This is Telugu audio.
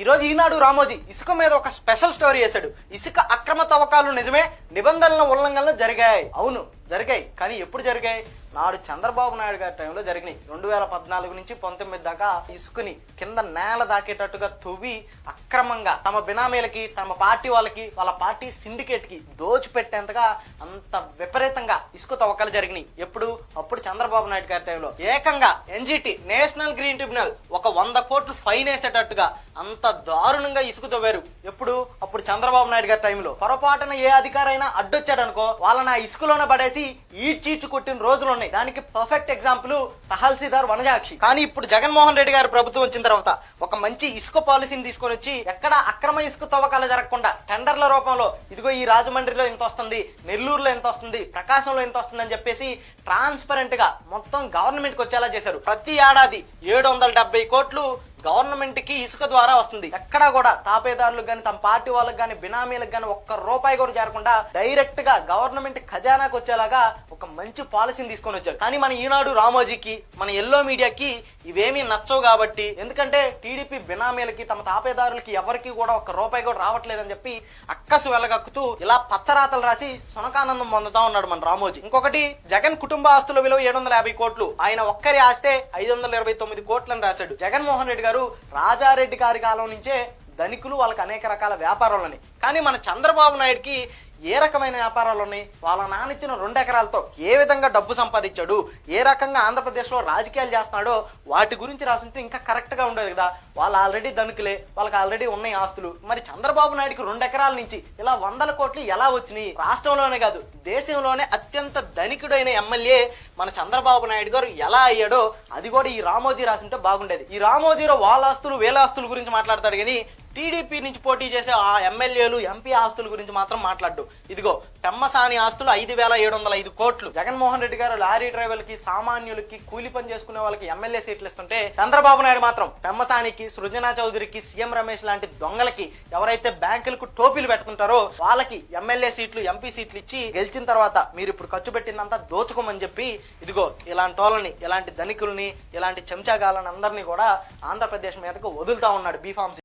ఈరోజు ఈనాడు రామోజీ ఇసుక మీద ఒక స్పెషల్ స్టోరీ వేశాడు. ఇసుక అక్రమ తవ్వకాలు నిజమే నిబంధనల ఉల్లంఘనలు జరిగాయి. అవును. జరిగాయి. కానీ ఎప్పుడు జరిగాయి? నాడు చంద్రబాబు నాయుడు గారి టైంలో జరిగినాయి. రెండు వేల పద్నాలుగు నుంచి పంతొమ్మిది దాకా ఇసుకుని కింద నేల దాకేటట్టుగా తవ్వి అక్రమంగా తమ బినామీలకి తమ పార్టీ వాళ్ళకి వాళ్ళ పార్టీ సిండికేట్కి దోచిపెట్టేంతగా అంత విపరీతంగా ఇసుక తవ్వకాలు జరిగినాయి. ఎప్పుడు? అప్పుడు చంద్రబాబు నాయుడు గారి టైంలో. ఏకంగా ఎన్జిటి నేషనల్ గ్రీన్ ట్రిబ్యునల్ ఒక వంద కోట్లు ఫైన్ వేసేటట్టుగా అంత దారుణంగా ఇసుక తవ్వారు. ఎప్పుడు? అప్పుడు చంద్రబాబు నాయుడు గారి టైంలో. పొరపాటున ఏ అధికారైనా అడ్డొచ్చాడనుకో వాళ్ళని ఆ ఇసుకలోనే పడేసి ఈడ్చీడ్చు కొట్టిన రోజులు ఉన్నాయి. దానికి పర్ఫెక్ట్ ఎగ్జాంపుల్ తహల్సీదార్ వనజాక్షి. కానీ ఇప్పుడు జగన్మోహన్ రెడ్డి గారు ప్రభుత్వం వచ్చిన తర్వాత ఒక మంచి ఇసుక పాలసీని తీసుకొని వచ్చి ఎక్కడ అక్రమ ఇసుక తవ్వకాలు జరగకుండా టెండర్ల రూపంలో ఇదిగో ఈ రాజమండ్రిలో ఎంత వస్తుంది నెల్లూరులో ఎంత వస్తుంది ప్రకాశంలో ఎంత వస్తుంది అని చెప్పేసి ట్రాన్స్పరెంట్గా మొత్తం గవర్నమెంట్కి వచ్చేలా చేశారు. ప్రతి ఏడాది ఏడు వందల డెబ్బై కోట్లు గవర్నమెంట్కి ఇసుక ద్వారా వస్తుంది. ఎక్కడా కూడా తాపేదారులకు కానీ తమ పార్టీ వాళ్ళకి కానీ బినామీలకు కానీ ఒక్క రూపాయి కూడా చేరకుండా డైరెక్ట్గా గవర్నమెంట్ ఖజానాకు వచ్చేలాగా ఒక మంచి పాలసీని తీసుకొని వచ్చారు. కానీ మన ఈనాడు రామోజీకి మన ఎల్లో మీడియాకి ఇవేమీ నచ్చవు కాబట్టి ఎందుకంటే టీడీపీ బినామీలకి తమ తాపేదారులకి ఎవరికి కూడా ఒక్క రూపాయి కూడా రావట్లేదని చెప్పి అక్కసు వెళ్ళగక్కుతూ ఇలా పచ్చరాతలు రాసి సునకానందం పొందుతా ఉన్నాడు మన రామోజీ. ఇంకొకటి జగన్ కుటుంబ ఆస్తుల విలువ ఏడు వందల యాభై కోట్లు. ఆయన ఒక్కరి ఆస్తే ఐదు వందల ఇరవై తొమ్మిది కోట్లని రాశాడు. జగన్మోహన్ రెడ్డి గారు రాజారెడ్డి గారి కాలం నుంచే ధనికులు వాళ్ళకి అనేక రకాల వ్యాపారాలు ఉన్నాయి. కానీ మన చంద్రబాబు నాయుడుకి ఏ రకమైన వ్యాపారాలు ఉన్నాయి? వాళ్ళ నానిచ్చిన రెండు ఎకరాలతో ఏ విధంగా డబ్బు సంపాదించాడు? ఏ రకంగా ఆంధ్రప్రదేశ్లో రాజకీయాలు చేస్తున్నాడో? వాటి గురించి రాసుంటే ఇంకా కరెక్ట్గా ఉండేది కదా. వాళ్ళు ఆల్రెడీ ధనుకులే. వాళ్ళకి ఆల్రెడీ ఉన్నాయి ఆస్తులు. మరి చంద్రబాబు నాయుడుకి రెండు ఎకరాల నుంచి ఇలా వందల కోట్లు ఎలా వచ్చినాయి? రాష్ట్రంలోనే కాదు దేశంలోనే అత్యంత ధనికుడైన ఎమ్మెల్యే మన చంద్రబాబు నాయుడు గారు ఎలా అయ్యాడో అది కూడా ఈ రామోజీ రాసుంటే బాగుండేది. ఈ రామోజీలో వాళ్ళ ఆస్తులు వేల ఆస్తుల గురించి మాట్లాడతాడు కానీ టీడీపీ నుంచి పోటీ చేసే ఆ ఎమ్మెల్యేలు ఎంపీ ఆస్తుల గురించి మాత్రం మాట్లాడు ఇదిగో పెమ్మసాని ఆస్తులు ఐదు వేల ఏడు వందల ఐదు కోట్లు. జగన్మోహన్ రెడ్డి గారు లారీ డ్రైవర్లకి సామాన్యులకి కూలి పని చేసుకునే వాళ్ళకి ఎమ్మెల్యే సీట్లు ఇస్తుంటే చంద్రబాబు నాయుడు మాత్రం పెమ్మసానికి సృజనా చౌదరికి సీఎం రమేష్ లాంటి దొంగలకి ఎవరైతే బ్యాంకులకు టోపీలు పెడుతుంటారో వాళ్ళకి ఎమ్మెల్యే సీట్లు ఎంపీ సీట్లు ఇచ్చి గెలిచిన తర్వాత మీరు ఇప్పుడు ఖర్చు పెట్టిందంతా దోచుకోమని చెప్పి ఇదిగో ఇలాంటి వాళ్ళని ఇలాంటి ధనికుల్ని ఇలాంటి చెంచాగాలని అందరినీ కూడా ఆంధ్రప్రదేశ్ మీదకు వదులుతా ఉన్నాడు బీఫామ్